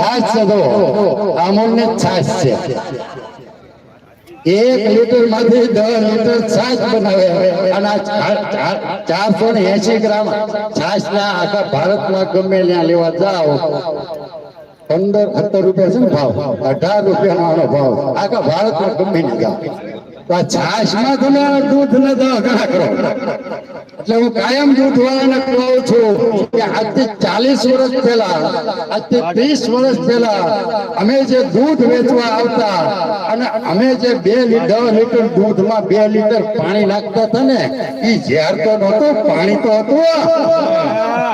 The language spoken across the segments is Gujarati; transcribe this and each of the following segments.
છાશ છે તો અમૂલ એક લીટર દસ લીટર છાશ બનાવે અને ચારસો ને એસી ગ્રામ છાશ ના આખા ભારતમાં ગમે ત્યાં લેવા જાઓ પંદર સત્તર રૂપિયા છે ને ભાવ? અઢાર રૂપિયાનો આનો ભાવ. આખા ભારતમાં ગમે ને જાઓ તો આ છાશમાં તમે દૂધ ને દવા કરો. એટલે હું કાયમ દૂધ કહું છું કે આજથી ચાલીસ વર્ષ પહેલા, આજથી ત્રીસ વર્ષ પહેલા અમે જે દૂધ વેચવા આવતા અને અમે જે બે લીટર લીટર દૂધમાં બે લીટર પાણી નાખતા હતા ને એ ઝેર તો નહોતું, પાણી તો હતું.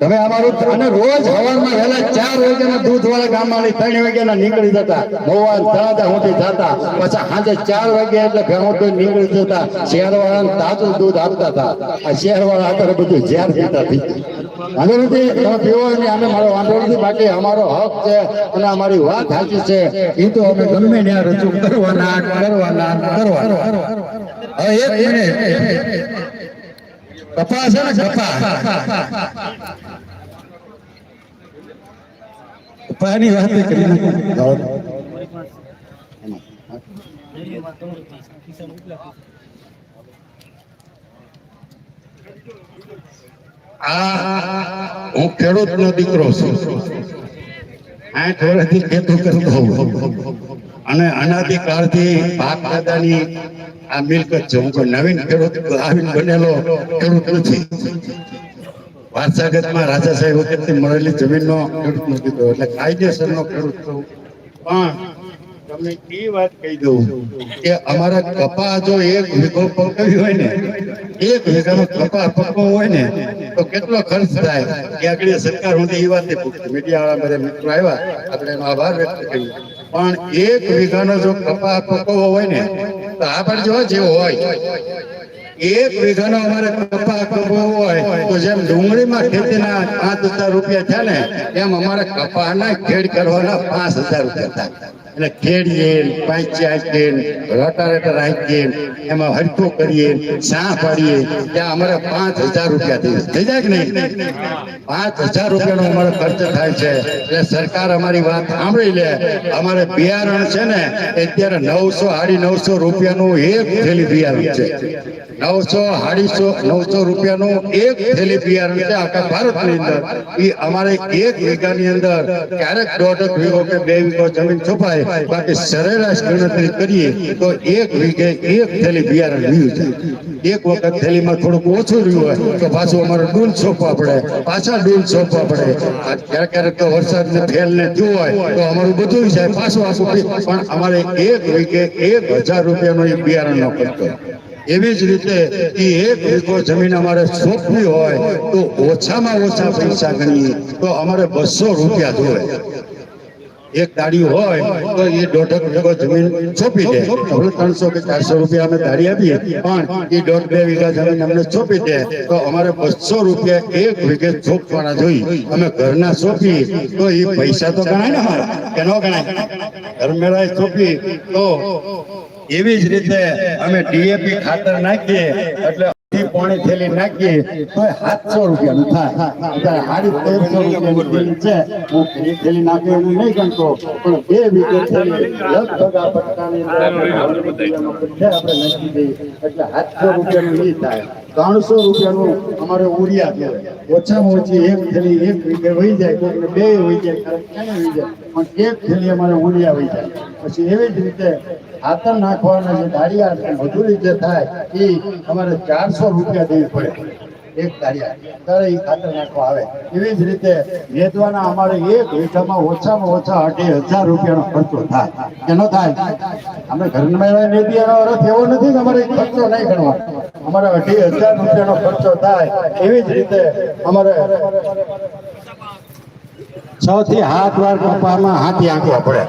તમે અમારું અને રોજ હવારમાં વહેલા ચાર વાગ્યાના દૂધ વાળા ગામમાં ત્રણ વાગ્યાના નીકળી જતા. ભગવાન તળાજા સુધી જતા. પછી સાંજે ચાર વાગ્યા એટલે ભેગો તો નીકળી જતા. શહેર વાળાને તાજું દૂધ આપતા હતા. આ શહેર વાળા અત્યારે બધું ઝેર પીતા મારો હક છે અને અમારી વાત સાચી છે. એ તો અમે ગમે ત્યાં કપા છે ને કપા કપાની વાત કરી આ હું ખેડૂત નો દીકરો છું. આઠ વર્ષથી ખેતી કરતો હોઉં. અને અનાદિકાળથી બાપ દાદાની આ મિલકત છે હું કોઈ નવીન ખેડૂત આવીને બનેલો ખેડૂત નથી. વારસાગતમાં રાજા સાહેબ વખતથી મળેલી જમીનનો ખેડૂત નથી દીકરો એટલે કાયદેસરનો ખેડૂત છું. પણ તમને એ વાત કહી દઉં કે અમારા કપા જો એક વીઘો પકવી હોય ને, એક વીઘાનો કપા પકવો હોય ને, તો કેટલો ખર્ચ થાય? કે આગળ સરકાર હું એ વાત મીડિયા વાળા બધા મિત્રો આવ્યા, આપણે એનો આભાર વ્યક્ત કરીએ પણ એક વીઘાનો જો કપા પકવવો હોય ને, તો આપણે જો જેવો હોય. એક વીઘાનો અમારે કપા કપવો હોય, તો જેમ ડુંગળીમાં ખેતીના પાંચ હજાર રૂપિયા થયા ને, એમ અમારે કપાના ખેડ કરવાના પાંચ હજાર રૂપિયા થાય. એટલે ખેડીએ પાંચી હાંકીએ રોટારેટર હાંકીએ એમાં હરખો કરીએ સા પાડીએ. ત્યાં અમારે પાંચ હજાર રૂપિયા થઈ થઈ જાય કે નહીં? પાંચ હજાર રૂપિયાનો અમારો ખર્ચ થાય છે. એટલે સરકાર અમારી વાત સાંભળી લે. અમારે બિયારણ છે ને અત્યારે નવસો, સાડી નવસો રૂપિયાનું એક થેલી બિયારણ છે. નવસો અઢીસો નવસો રૂપિયાનું એક થેલી બિયારણ છે આખા ભારતની અંદર. એ અમારે એક વીઘાની અંદર ક્યારેક દોઢ વીઘો કે બે વીઘો જમીન છુપાય. બાકી સરેરાશ ગણતરી કરીએ તો એક વીઘે એક થેલી બિયારણ રહ્યું છે. એક વખત થેલીમાં થોડુંક ઓછું રહ્યું હોય તો પાછું અમારે ડૂલ સોંપવા પડે. પાછા ડૂલ સોંપવા પડે. ક્યારેક ક્યારેક તો વરસાદ ને ફેલ ને થયું હોય તો અમારું બધું જાય પાછું આસું પણ અમારે એક વીઘે એક હજાર રૂપિયાનો એ બિયારણનો ખર્ચો. એવી જ રીતે એ એક વીઘો જમીન અમારે સોંપવી હોય તો ઓછામાં ઓછા પૈસા ગણીએ. તો અમારે બસો રૂપિયા જોવે એક દાડી હોય તો એ દોઢક વીઘો જમીન સોંપી દે. ત્રણસો કે ચારસો રૂપિયા અમે દાડી આપીએ, પણ એ દોઢ બે વીઘા જમીન અમને સોંપી દે. તો અમારે બસો રૂપિયા એક વીઘે સોંપવાના જોઈ અમે ઘરના સોંપી તો એ પૈસા તો ગણાય ને અમારા. કે ન ગણાય? ઘર મેળાએ સોંપી તો એવી જ રીતે અમે ડીએપી ખાતર નાખીએ એટલે પોણી થેલી નાખીએ તો સાતસો રૂપિયાનું થાય. સાડી તેરસો રૂપિયાની છે. હું એ થેલી નાખી એવું નહીં ગણતો પણ બે વીઘે થેલી લગભગ આ પટ્ટાની આપણે નાખી દઈએ. એટલે સાતસો રૂપિયાનું નહીં થાય. ત્રણસો રૂપિયાનું અમારે ઉરિયા કહેવાય ઓછામાં ઓછી એક થેલી એક રીતે વહી જાય કોઈને બે વહી જાય, ક્યારેક વહી જાય, પણ એક થેલી અમારે ઉરિયા વહી જાય. પછી એવી જ રીતે હાથર નાખવાના જે દાળિયા મજૂરી જે થાય એ અમારે ચારસો રૂપિયા દેવી પડે. એક દાળિયા ત્યારે એ ખાતર નાખવા આવે. એવી જ રીતે વેચવાના અમારે એક વીઘામાં ઓછામાં ઓછા અઢી હજાર રૂપિયાનો ખર્ચો થાય. એનો થાય? અમે ઘરમાં નીતિનો અર્થ એવો નથી કે અમારે ખર્ચો નહીં ગણવાનો અમારે અઢી હજાર રૂપિયાનો ખર્ચો થાય. એવી જ રીતે અમારે છ થી સાત વાર કપામાં હાથી આંકવા પડે.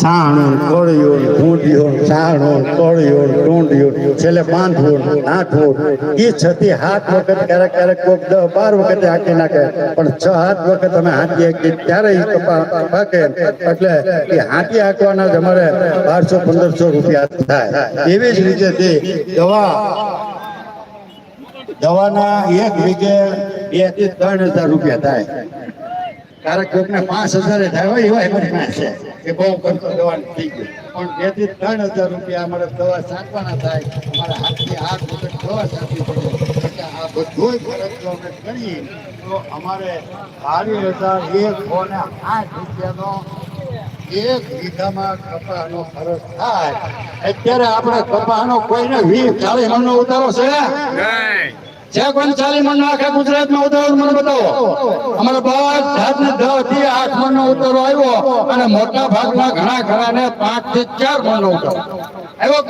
છાણું કોળિયું ભૂંડિયું છાણું કોળિયું ટૂંડિયું છેલ્લે બાંધવું નાઠવું એ છ થી સાત વખત ક્યારેક ક્યારેક કોક દસ બાર વખતે હાંકી નાખે. પણ છ સાત વખત અમે હાંકી હાંકી ત્યારે એ કપા પાકે. એટલે એ હાંકી હાંકવાના જ અમારે બારસો, પંદરસો રૂપિયા થાય. એવી જ રીતે તે દવા, દવાના એક વીઘે બેથી ત્રણ હજાર રૂપિયા થાય. ક્યારેક કોકને પાંચ હજારે થાય એવા અમારી પાસે કે બહુ ખર્ચો દવાનું થઈ ગયો. પણ બેથી ત્રણ હજાર રૂપિયા અમારે દવા સાંકવાના થાય. અમારા હાથથી હાથ વગર દવા સાંકવી પડે. આ ફરક અમે કરીએ. તો અમારે બાવીસ હજાર એક ને આઠ રૂપિયાનો એક વીઘામાં કપાનો ખર્ચ થાય. અત્યારે આપણે કપાનો કોઈને વીસ ચાલીસ મણનો ઉતારો છે? છે કોઈ ચાલી મણ આખા ગુજરાતમાં ઉતારો મને બતાવો. અમારા થી આઠ મણ નો ઉતારો આવ્યો અને મોટા ભાગમાં ઘણા ઘણા ને પાંચથી ચાર મણ નો ઉતારો. આવ્યો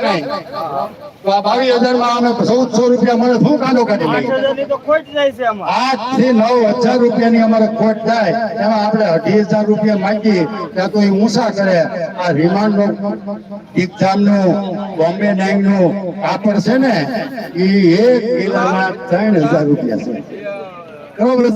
બાવીસ હજારમાં અમે ચૌદસો રૂપિયા મને શું કાંડો કાઢી લઈએ? તો ખોટ જાય છે આમાં. આઠથી નવ હજાર રૂપિયાની અમારે ખોટ થાય એમાં આપણે અઢી હજાર રૂપિયા માંગીએ ત્યાં તો એ ઊંચા કરે. આ રિમાન્ડ એક્ઝામનું બોમ્બે ડાઇંગનું કાપડ છે ને એ એક કિલોના ત્રણ હજાર રૂપિયા છે. બરોબર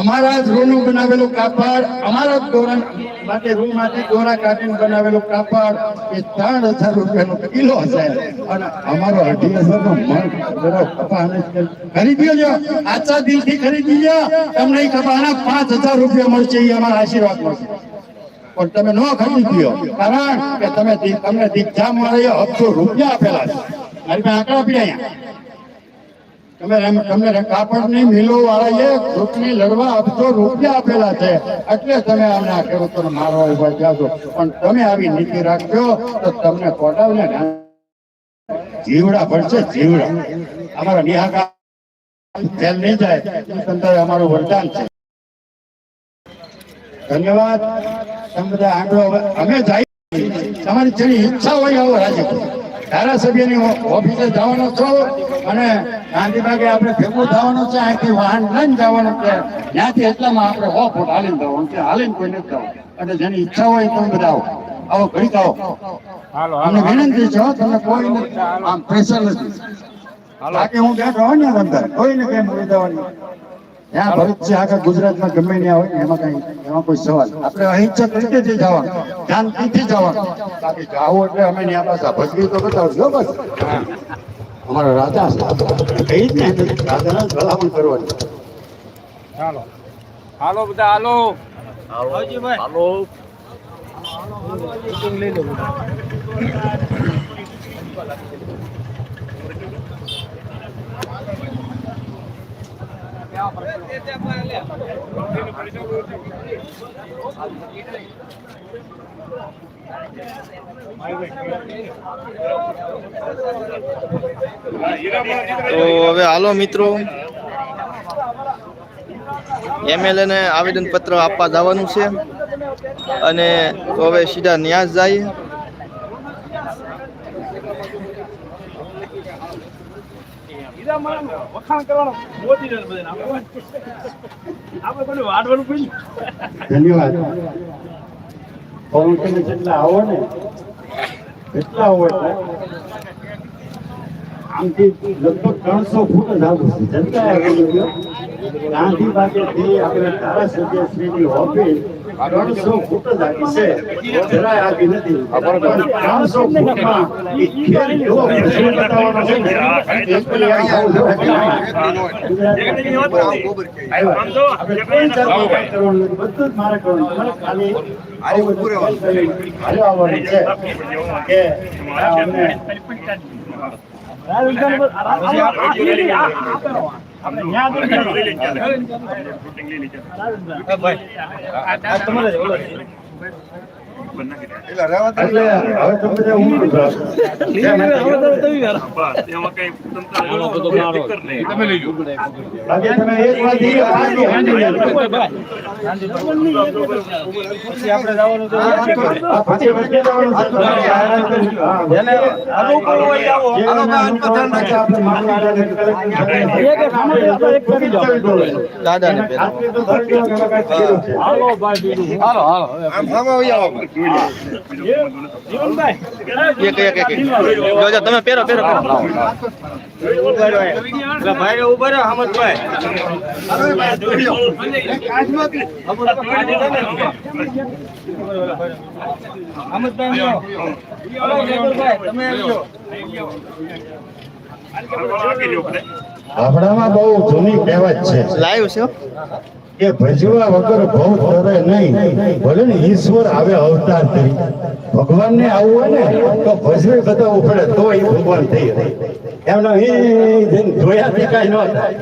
અમારા જ રૂનું બનાવેલું કાપડ, અમારા જ ધોરણ માટે રૂમમાંથી દોરા કાપીને બનાવેલું કાપડ, એ ત્રણ હજાર રૂપિયાનો કિલો હશે. અને અમારો અઢી હજાર નો કપાને ખરીદી લો આચા દિલથી ખરીદી લો તમને કપાના પાંચ હજાર રૂપિયા મળશે એ અમારા આશીર્વાદ મળશે પણ તમે ન ખરીદી લ્યો કારણ કે તમે તમને દીક્ષા મળે હપ્તો રૂપિયા આપેલા છે. મારી પાસે આંકડા આપ્યા અહીંયા રૂપિયા આપેલા છે. એટલે તમે અમને આ ખેડૂતોને પણ તમે આવી નીતિ રાખજો તમને કોટાવને જીવડા પડશે જીવડા. અમારા નિહાકા નહીં જાય. એ અમારું વરદાન છે. ધન્યવાદ. તમે બધા હવે અમે જાય. તમારી જેની ઈચ્છા હોય, આવો રાજી ધારાસભ્યની ઓફિસે જવાનો છો અને ગાંધીબાગે આપણે ભેગું થવાનું છે અહીંથી વાહન લઈને જવાનું છે. ત્યાંથી એટલામાં આપણે હો ફૂટ હાલીને જવાનું છે. હાલીને કોઈ નથી જવું એટલે જેની ઈચ્છા હોય તમે બધા આવો. આવો ઘડીક આવો. હાલો અમને વિનંતી છે હો, તમને કોઈ નથી. આમ પ્રેશર નથી. બાકી હું બેઠો હોય ને અંદર કોઈને કઈ મળી જવાની? ત્યાં ભરૂચ છે આખા ગુજરાતમાં ગમે ત્યાં હોય એમાં કઈ એમાં કોઈ સવાલ આપણે અહિંસક રીતેથી જવાનું શાંતિથી જવાનું. બાકી જાઓ એટલે અમે ત્યાં પાછા. ભજવી તો બતાવજો બસ. અમારા રાજા છે. જ ને રાજાના ભલામણ કરવાની. હાલો હાલો. બધા હાલો હાલો હાલો લઈ લો બધા તો હવે હાલો મિત્રો. એમએલએ ને આવેદન પત્ર આપવા જવાનું છે. અને તો હવે સીધા ન્યાસ જઈએ ધન્યવાદ. પવન તમે જેટલા આવો ને, એટલા આવો એટલે આમથી લગભગ ત્રણસો ફૂટ જ આવું છે. જનતા ગાંધી બાગેથી આપણે ધારાસભ્ય શ્રીની ઓફિસ ત્રણસો ફૂટ જ આગી છે જરાય આગી નથી ત્રણસો ફૂટમાં ખેલ એવો પ્રશ્ન બતાવવાનો છે આવું. બધું મારે કરવાનું. ખાલી આવું આવવાનું છે કે અમને તમારે ઓલો એટલે હવે તો બધા ઊંઘ ઉઠો. બાકી તમે એક વાત ઈ વાંચી હાંડી લેજો. પછી આપણે જવાનું તો આ પછી વચ્ચે જવાનું છે. તમારે આરામ કરી. હા, જેને આનો ઉપર હોય આવો. જે એના અનુભવ છે, આપણે મામલા આધારે કલેક્ટર એક એક આમાં તો આપણે એક કરી દો. દાદાને પહેલા ખાતરી તો થવી જોઈએ કે હવે કાંઈક કર્યું છે. હાલો હાલો હાલો જીવનભાઈ એક તમે પહેરો પહેરો પહેરો ભાઈ ઊભા રહ્યો હમદભાઈ હમદભાઈ તમે આપણામાં બહુ જૂની કહેવત છે લાઈવ છે. કે ભજવા વગર ભવ તરે નહીં. ભલે ને ઈશ્વર આવે અવતાર કરી. ભગવાન ને આવવું હોય ને, તો ભજવે બધા ઉપડે તો એ ભગવાન થઈ એમનો જોયાથી કાંઈ ન થાય.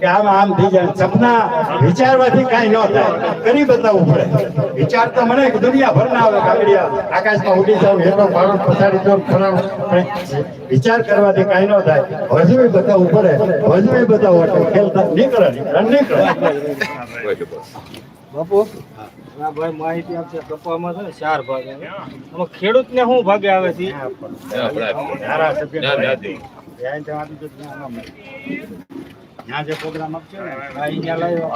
કે આમ આમ થઈ જાય. સપના વિચારવાથી કાંઈ ન થાય. કરી બતાવવું પડે વિચાર તો મને દુનિયા ભરના આવે, કાગડિયા. આકાશમાં ઉડી જાવ એનો પાડો પછાડી જાવ ખરાબ. વિચાર કરવાથી કાંઈ ન થાય. ભજવે બતાવવું પડે ભજવે બતાવવું એટલે ખેલ તો નીકળે નીકળે નીકળે બાપુ આ ભાઈ માહિતી આપશે કપામાં છે ને ચાર ભાગ આવે. આમાં ખેડૂતને શું ભાગે આવે છે? ન. ત્યાં જે પ્રોગ્રામ આપશે ને ત્યાં અહીંયા લાવ્યો.